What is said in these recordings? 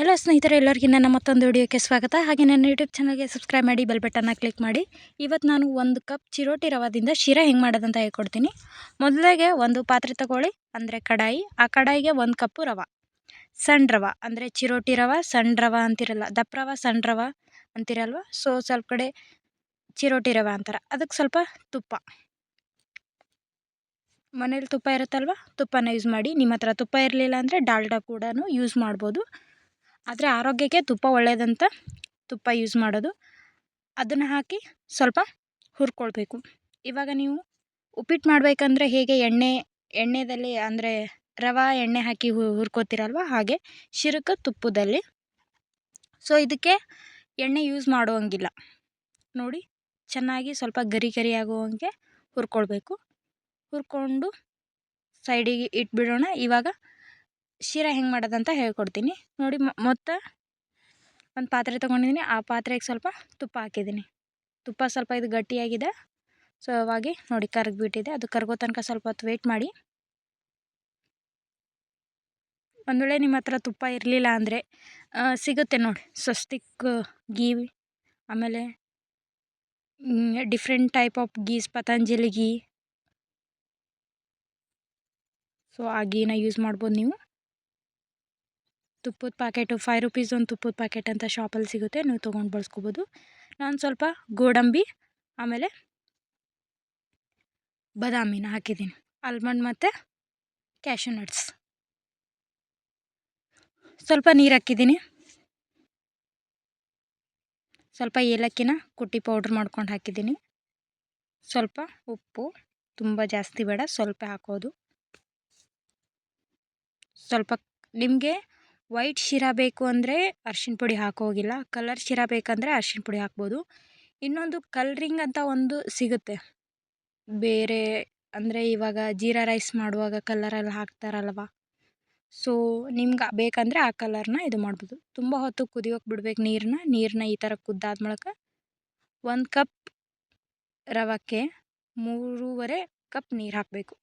Hello ಸ್ನೇಹಿತರೆ ಎಲ್ಲರಿಗೂ ನನ್ನ ಮತ್ತೊಂದು ವಿಡಿಯೋಕ್ಕೆ ಸ್ವಾಗತ. ಹಾಗೆ ನನ್ನ ಯೂಟ್ಯೂಬ್ ಚಾನಲ್ಗೆ ಸಬ್ಸ್ಕ್ರೈಬ್ ಮಾಡಿ ಬೆಲ್ ಬಟನ್ನ ಕ್ಲಿಕ್ ಮಾಡಿ. ಇವತ್ತು ನಾನು ಒಂದು ಕಪ್ ಚಿರೋಟಿ ರವಾದಿಂದ ಶಿರಾ ಹೆಂಗೆ ಮಾಡೋದಂತ ಹೇಳ್ಕೊಡ್ತೀನಿ. ಮೊದಲಿಗೆ ಒಂದು ಪಾತ್ರೆ ತಗೊಳ್ಳಿ, ಅಂದರೆ ಕಡಾಯಿ. ಆ ಕಡಾಯಿಗೆ ಒಂದು ಕಪ್ಪು ರವೆ. ಸಣ್ಣ ರವೆ, ಅಂದರೆ ಚಿರೋಟಿ ರವೆ ಸಣ್ಣ ರವೆ ಅಂತಿರಲ್ಲ, ದಪ್ಪ ರವೆ ಸಣ್ಣ ರವೆ ಅಂತಿರಲ್ವ? ಸೊ ಸ್ವಲ್ಪ ಕಡೆ ಚಿರೋಟಿ ರವೆ ಅಂತಾರೆ. ಅದಕ್ಕೆ ಸ್ವಲ್ಪ ತುಪ್ಪ. ಮನೇಲಿ ತುಪ್ಪ ಇರುತ್ತಲ್ವ? ತುಪ್ಪನ ಯೂಸ್ ಮಾಡಿ. ನಿಮ್ಮ ಹತ್ರ ತುಪ್ಪ ಇರಲಿಲ್ಲ ಅಂದರೆ ಡಾಲ್ಡಾ ಕೂಡ ಯೂಸ್ ಮಾಡ್ಬೋದು. ಆದರೆ ಆರೋಗ್ಯಕ್ಕೆ ತುಪ್ಪ ಒಳ್ಳೆಯದಂತ ತುಪ್ಪ ಯೂಸ್ ಮಾಡೋದು. ಅದನ್ನು ಹಾಕಿ ಸ್ವಲ್ಪ ಹುರ್ಕೊಳ್ಬೇಕು. ಇವಾಗ ನೀವು ಉಪ್ಪಿಟ್ಟು ಮಾಡಬೇಕಂದ್ರೆ ಹೇಗೆ ಎಣ್ಣೆ, ಎಣ್ಣೆದಲ್ಲಿ ಅಂದರೆ ರವೆ ಎಣ್ಣೆ ಹಾಕಿ ಹುರ್ಕೋತೀರಲ್ವ ಹಾಗೆ ಶಿರಕ ತುಪ್ಪದಲ್ಲಿ. ಸೊ ಇದಕ್ಕೆ ಎಣ್ಣೆ ಯೂಸ್ ಮಾಡುವಂಗಿಲ್ಲ. ನೋಡಿ ಚೆನ್ನಾಗಿ ಸ್ವಲ್ಪ ಗರಿ ಗರಿ ಆಗುವಂಗೆ ಹುರ್ಕೊಳ್ಬೇಕು. ಹುರ್ಕೊಂಡು ಸೈಡಿಗೆ ಇಟ್ಬಿಡೋಣ. ಇವಾಗ ಶಿರಾ ಹೆಂಗೆ ಮಾಡೋದಂತ ಹೇಳ್ಕೊಡ್ತೀನಿ. ನೋಡಿ ಮೊತ್ತ ಒಂದು ಪಾತ್ರೆ ತೊಗೊಂಡಿದ್ದೀನಿ ಆ ಪಾತ್ರೆಗೆ ಸ್ವಲ್ಪ ತುಪ್ಪ ಹಾಕಿದ್ದೀನಿ ತುಪ್ಪ ಸ್ವಲ್ಪ ಇದು ಗಟ್ಟಿಯಾಗಿದೆ. ಸೊ ಅವಾಗಿ ನೋಡಿ ಕರಗಿಬಿಟ್ಟಿದೆ. ಅದು ಕರಗೋ ತನಕ ಸ್ವಲ್ಪ ಹೊತ್ತು ವೆಯ್ಟ್ ಮಾಡಿ. ಒಂದು ವೇಳೆ ನಿಮ್ಮ ಹತ್ರ ತುಪ್ಪ ಇರಲಿಲ್ಲ ಅಂದರೆ ಸಿಗುತ್ತೆ ನೋಡಿ. ಸ್ವಸ್ತಿಕ್, ಗೀ, ಆಮೇಲೆ different type of ghees, Patanjali ghee. So ಆ ಗೀನ ಯೂಸ್ ಮಾಡ್ಬೋದು ನೀವು. ತುಪ್ಪದ ಪ್ಯಾಕೆಟು ಫೈವ್ ರುಪೀಸ್ ಒಂದು ತುಪ್ಪದ ಪ್ಯಾಕೆಟ್ ಅಂತ ಶಾಪಲ್ಲಿ ಸಿಗುತ್ತೆ, ನೀವು ತೊಗೊಂಡು ಬಳಸ್ಕೋಬೋದು. ನಾನು ಸ್ವಲ್ಪ ಗೋಡಂಬಿ, ಆಮೇಲೆ ಬಾದಾಮಿನ ಹಾಕಿದ್ದೀನಿ. ಆಲ್ಮಂಡ್ ಮತ್ತು ಕ್ಯಾಶು ನಟ್ಸ್ ಸ್ವಲ್ಪ ನೀರು ಹಾಕಿದ್ದೀನಿ. ಸ್ವಲ್ಪ ಏಲಕ್ಕಿನ ಕುಟ್ಟಿ ಪೌಡ್ರ್ ಮಾಡ್ಕೊಂಡು ಹಾಕಿದ್ದೀನಿ. ಸ್ವಲ್ಪ ಉಪ್ಪು, ತುಂಬ ಜಾಸ್ತಿ ಬೇಡ, ಸ್ವಲ್ಪ ಹಾಕೋದು. ಸ್ವಲ್ಪ, ನಿಮಗೆ ವೈಟ್ ಶಿರಾ ಬೇಕು ಅಂದರೆ ಅರ್ಶಿಣ ಪುಡಿ ಹಾಕೋಗಿಲ್ಲ. ಕಲರ್ ಶಿರಾ ಬೇಕಂದರೆ ಅರ್ಶಿಣ ಪುಡಿ ಹಾಕ್ಬೋದು. ಇನ್ನೊಂದು ಕಲ್ರಿಂಗ್ ಅಂತ ಒಂದು ಸಿಗುತ್ತೆ. ಬೇರೆ ಅಂದರೆ ಇವಾಗ ಜೀರಾ ರೈಸ್ ಮಾಡುವಾಗ ಕಲರೆಲ್ಲ ಹಾಕ್ತಾರಲ್ವ? ಸೊ ನಿಮ್ಗೆ ಬೇಕಂದರೆ ಆ ಕಲರ್ನ ಇದು ಮಾಡ್ಬೋದು. ತುಂಬ ಹೊತ್ತು ಕುದಿಯೋಕೆ ಬಿಡ್ಬೇಕು ನೀರನ್ನ ನೀರನ್ನ ಈ ಥರ ಕುದ್ದಾದ ಮೂಲಕ ಒಂದು ಕಪ್ ರವಕ್ಕೆ ಮೂರುವರೆ ಕಪ್ ನೀರು ಹಾಕಬೇಕು.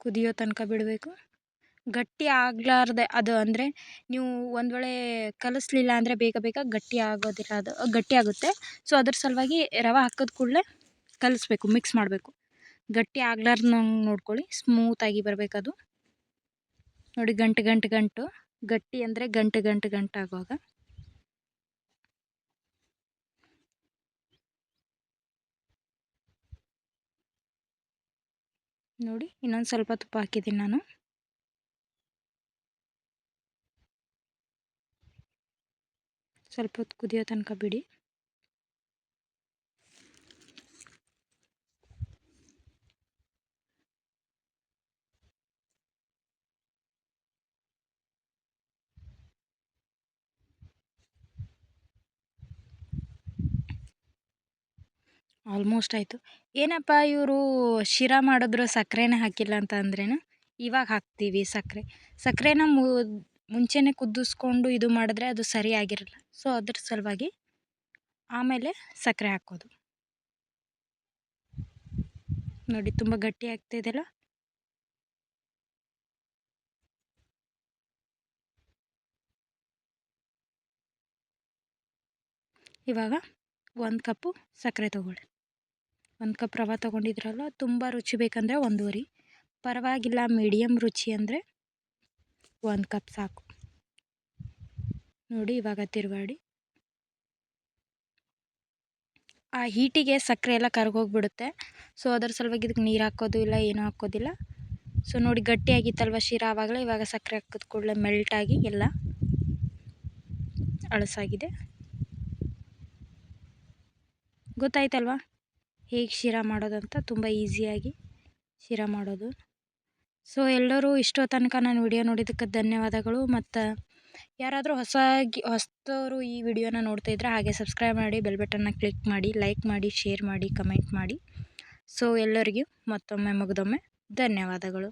ಕುದಿಯೋ ತನಕ ಬಿಡಬೇಕು. ಗಟ್ಟಿ ಆಗಲಾರ್ದೆ ಅದು ಅಂದರೆ ನೀವು ಒಂದು ವೇಳೆ ಕಲಿಸ್ಲಿಲ್ಲ ಅಂದರೆ ಬೇಗ ಬೇಗ ಗಟ್ಟಿ ಆಗೋದಿಲ್ಲ ಅದು ಗಟ್ಟಿ ಆಗುತ್ತೆ. ಸೊ ಅದ್ರ ಸಲುವಾಗಿ ರವೆ ಹಾಕಿದ ಕೂಡಲೇ ಕಲಿಸ್ಬೇಕು ಮಿಕ್ಸ್ ಮಾಡಬೇಕು. ಗಟ್ಟಿ ಆಗ್ಲಾರ್ದಂಗೆ ನೋಡ್ಕೊಳ್ಳಿ ಸ್ಮೂತಾಗಿ ಬರಬೇಕದು. ನೋಡಿ ಗಂಟು ಗಂಟು ಗಂಟು, ಗಟ್ಟಿ ಅಂದರೆ ಗಂಟು ಗಂಟು ಗಂಟು ಆಗುವಾಗ ನೋಡಿ ಇನ್ನೊಂದು ಸ್ವಲ್ಪ ತುಪ್ಪ ಹಾಕಿದ್ದೀನಿ ನಾನು. ಸ್ವಲ್ಪ ಹೊತ್ತು ಕುದಿಯೋ ತನಕ ಬಿಡಿ. ಆಲ್ಮೋಸ್ಟ್ ಆಯಿತು. ಏನಪ್ಪ ಇವರು ಶಿರಾ ಮಾಡಿದ್ರು ಸಕ್ಕರೆನೇ ಹಾಕಿಲ್ಲ ಅಂತ ಅಂದ್ರೇನು? ಇವಾಗ ಹಾಕ್ತೀವಿ ಸಕ್ಕರೆ ಸಕ್ಕರೆನ ಮುಂಚೆನೇ ಕುದಿಸ್ಕೊಂಡು ಇದು ಮಾಡಿದ್ರೆ ಅದು ಸರಿಯಾಗಿರಲ್ಲ ಸೊ ಅದ್ರ ಸಲುವಾಗಿ ಆಮೇಲೆ ಸಕ್ಕರೆ ಹಾಕೋದು. ನೋಡಿ, ತುಂಬ ಗಟ್ಟಿ ಆಗ್ತಿದೆಯಲ್ಲ ಇವಾಗ ಒಂದು ಕಪ್ಪು ಸಕ್ಕರೆ ತಗೊಳ್ಳಿ. ಒಂದು ಕಪ್ ರವೆ ತೊಗೊಂಡಿದ್ರಲ್ಲ, ತುಂಬ ರುಚಿ ಬೇಕಂದರೆ ಒಂದೂವರೆ. ಪರವಾಗಿಲ್ಲ ಮೀಡಿಯಮ್ ರುಚಿ ಅಂದರೆ ಒಂದು ಕಪ್ ಸಾಕು. ನೋಡಿ ಇವಾಗ ತಿರುಗಾಡಿ. ಆ ಹೀಟಿಗೆ ಸಕ್ಕರೆ ಎಲ್ಲ ಕರ್ಗೋಗ್ಬಿಡುತ್ತೆ. ಸೊ ಅದರ ಸಲುವಾಗಿ ಇದಕ್ಕೆ ನೀರು ಹಾಕೋದು ಇಲ್ಲ, ಏನೂ ಹಾಕೋದಿಲ್ಲ. ಸೊ ನೋಡಿ ಗಟ್ಟಿಯಾಗಿತ್ತಲ್ವ ಶೀರ ಆವಾಗಲೇ ಇವಾಗ ಸಕ್ಕರೆ ಹಾಕಿದ ಕೂಡಲೇ ಮೆಲ್ಟಾಗಿ ಎಲ್ಲ ಅಳಸಾಗಿದೆ. ಗೊತ್ತಾಯ್ತಲ್ವಾ? ಹೇಗೆ ಶಿರಾ ಮಾಡೋದಂತ ತುಂಬ ಈಸಿಯಾಗಿ ಶಿರಾ ಮಾಡೋದು. ಸೊ ಎಲ್ಲರೂ ಇಷ್ಟೋ ತನಕ ನಾನು ವಿಡಿಯೋ ನೋಡಿದ್ದಕ್ಕೆ ಧನ್ಯವಾದಗಳು. ಮತ್ತು ಯಾರಾದರೂ ಹೊಸಾಗಿ ಹೊಸದವರು ಈ ವಿಡಿಯೋನ ನೋಡ್ತಾ ಇದ್ದರೆ ಹಾಗೆ ಸಬ್ಸ್ಕ್ರೈಬ್ ಮಾಡಿ ಬೆಲ್ ಬಟನ್ನ ಕ್ಲಿಕ್ ಮಾಡಿ ಲೈಕ್ ಮಾಡಿ ಶೇರ್ ಮಾಡಿ ಕಮೆಂಟ್ ಮಾಡಿ. ಸೊ ಎಲ್ಲರಿಗೂ ಮತ್ತೊಮ್ಮೆ ಮುಗಿದೊಮ್ಮೆ ಧನ್ಯವಾದಗಳು.